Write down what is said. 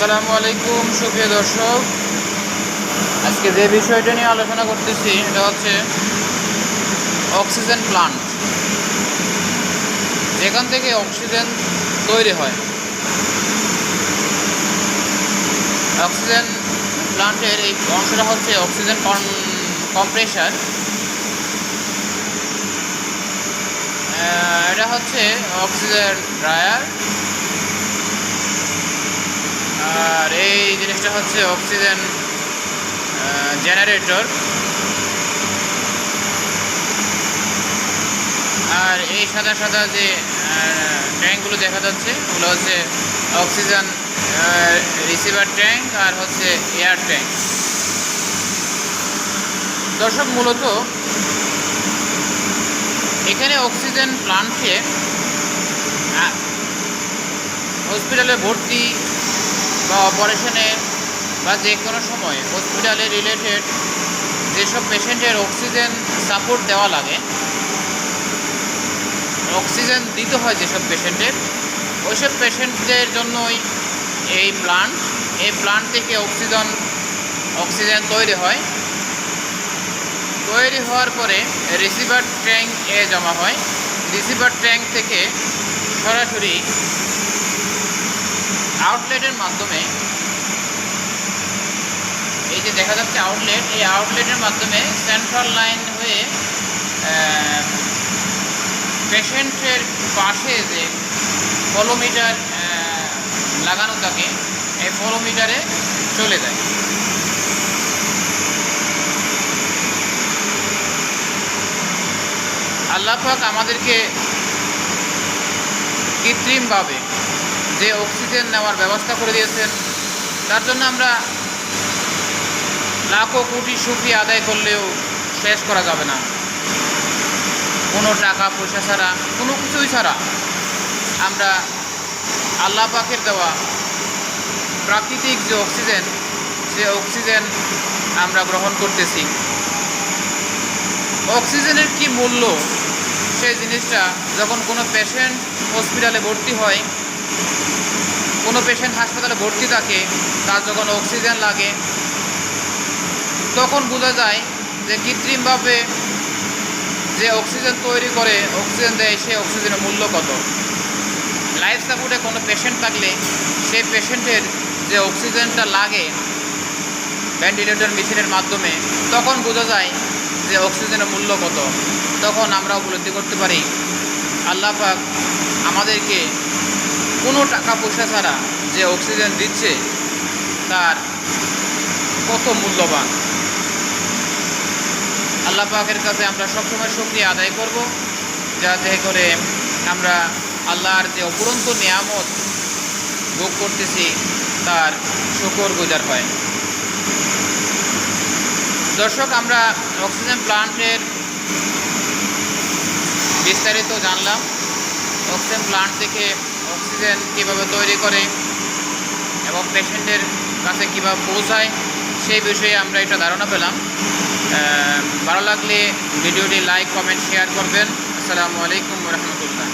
আসসালামু আলাইকুম, সুপ্রিয় দর্শক। আজকে যে বিষয়টা নিয়ে আলোচনা করতেছি এটা হচ্ছে অক্সিজেন প্লান্ট। যেখান থেকে অক্সিজেন তৈরি হয়। অক্সিজেন প্লান্টের এই অংশটা হচ্ছে অক্সিজেন কম্প্রেসার। এটা হচ্ছে অক্সিজেন ড্রায়ার। আর এই জিনিসটা হচ্ছে অক্সিজেন জেনারেটর আর এই সাদা সাদা যে ট্যাঙ্কগুলো দেখা যাচ্ছে, ওগুলো হচ্ছে অক্সিজেন রিসিভার ট্যাঙ্ক আর হচ্ছে এয়ার ট্যাঙ্ক। দর্শক, মূলত এখানে অক্সিজেন প্লান্টে হসপিটালে ভর্তি বা অপারেশনে বা যে কোনো সময় হসপিটালে রিলেটেড যেসব পেশেন্টের অক্সিজেন সাপোর্ট দেওয়া লাগে, অক্সিজেন দিতে হয় যেসব পেশেন্টের, ওইসব পেশেন্টদের জন্যই এই প্লান্ট এই প্লান্ট থেকে অক্সিজেন অক্সিজেন তৈরি হয়। তৈরি হওয়ার পরে রিসিভার ট্যাঙ্ক এ জমা হয়। রিসিভার ট্যাঙ্ক থেকে সরাসরি আউটলেটের মাধ্যমে, এই যে দেখা যাচ্ছে আউটলেট এই আউটলেটের মাধ্যমে সেন্ট্রাল লাইন হয়ে পেশেন্টের পাশে যে ফলোমিটার লাগানো থাকে, এই ফলোমিটারে চলে যায়। আল্লাপাক আমাদেরকে কৃত্রিমভাবে যে অক্সিজেন নেওয়ার ব্যবস্থা করে দিয়েছেন, তার জন্য আমরা লাখো কোটি সুখী আদায় করলেও শেষ করা যাবে না। কোনো টাকা পয়সা ছাড়া, কোনো কিছুই ছাড়া আমরা আল্লাহ পাকের দেওয়া প্রাকৃতিক যে অক্সিজেন, সে অক্সিজেন আমরা গ্রহণ করতেছি। অক্সিজেনের কি মূল্য? সেই জিনিসটা যখন কোনো পেশেন্ট হসপিটালে ভর্তি হয় কোনো পেশেন্ট হাসপাতালে ভর্তি থাকে, তার যখন অক্সিজেন লাগে, তখন বোঝা যায় যে কৃত্রিমভাবে যে অক্সিজেন তৈরি করে অক্সিজেন দেয়, সেই অক্সিজেনের মূল্য কত। লাইফ সাপোর্টে কোনো পেশেন্ট থাকলে, সেই পেশেন্টের যে অক্সিজেনটা লাগে ভেন্টিলেটর মেশিনের মাধ্যমে, তখন বোঝা যায় যে অক্সিজেনের মূল্য কত। তখন আমরা উপলব্ধি করতে পারি, আল্লাহ পাক আমাদেরকে কোনো টাকা পয়সা ছাড়া যে অক্সিজেন দিচ্ছে, তার কত মূল্যবান। আল্লাহ পাকের কাছে আমরা সবসময় শক্তি আদায় করব। যাতে করে আমরা আল্লাহর যে অপুরন্ত নিয়ামত ভোগ করতেছি, তার শুকর গুজার হয়। দর্শক, আমরা অক্সিজেন প্লান্টের বিস্তারিত জানলাম। অক্সিজেন প্লান্ট থেকে অক্সিজেন কীভাবে তৈরি করে এবং পেশেন্টের কাছে কীভাবে পৌঁছায়, সেই বিষয়ে আমরা এটা ধারণা পেলাম। ভালো লাগলে ভিডিওটি লাইক কমেন্ট শেয়ার করবেন। আসসালামু আলাইকুম রহমতুল্লাহ।